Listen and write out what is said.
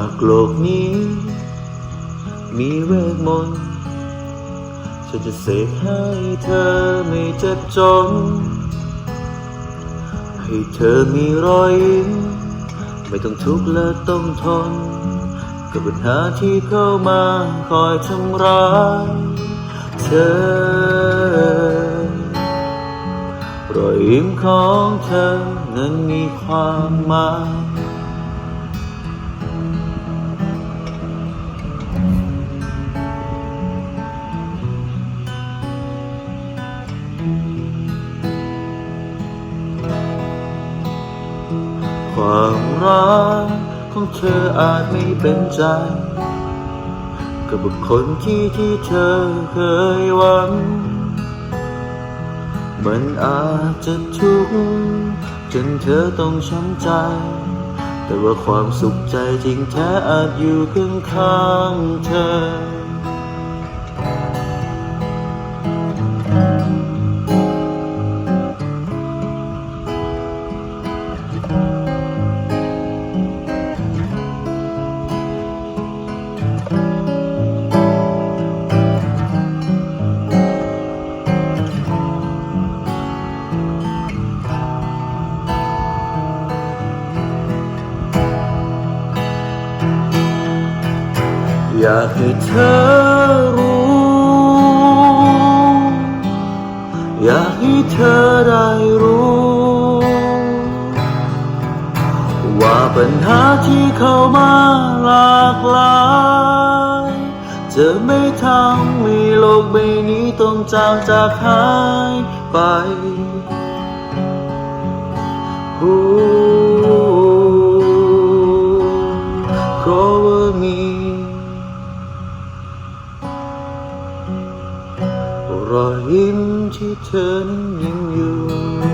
ากโลกนี้ มีเวทมนต์ฉันจะเสกให้เธอไม่เจ็บจน ให้เธอมีรอยยิ้มไม่ต้องทุกข์และต้องทน กับปัญหาที่เข้ามาคอยทำร้ายเธอ รอยยิ้มของเธอนั้นมีความหมาย ความรักของเธออาจไม่เป็นใจ กับบุคคลที่ที่เธอเคยหวัง มันอาจจะทุกข์จนเธอต้องช้ำใจ แต่ว่าความสุขใจจริงแท้อาจอยู่ข้างข้างๆเธอ อยากให้เธอรู้ อยากให้เธอได้รู้ ว่าปัญหาที่เข้ามาหลากหลายจะไม่ทำให้โลกใบนี้ต้องจางจากหายไปเพราะว่ามี รอยยิ้มที่เธอนั้นยังอยู่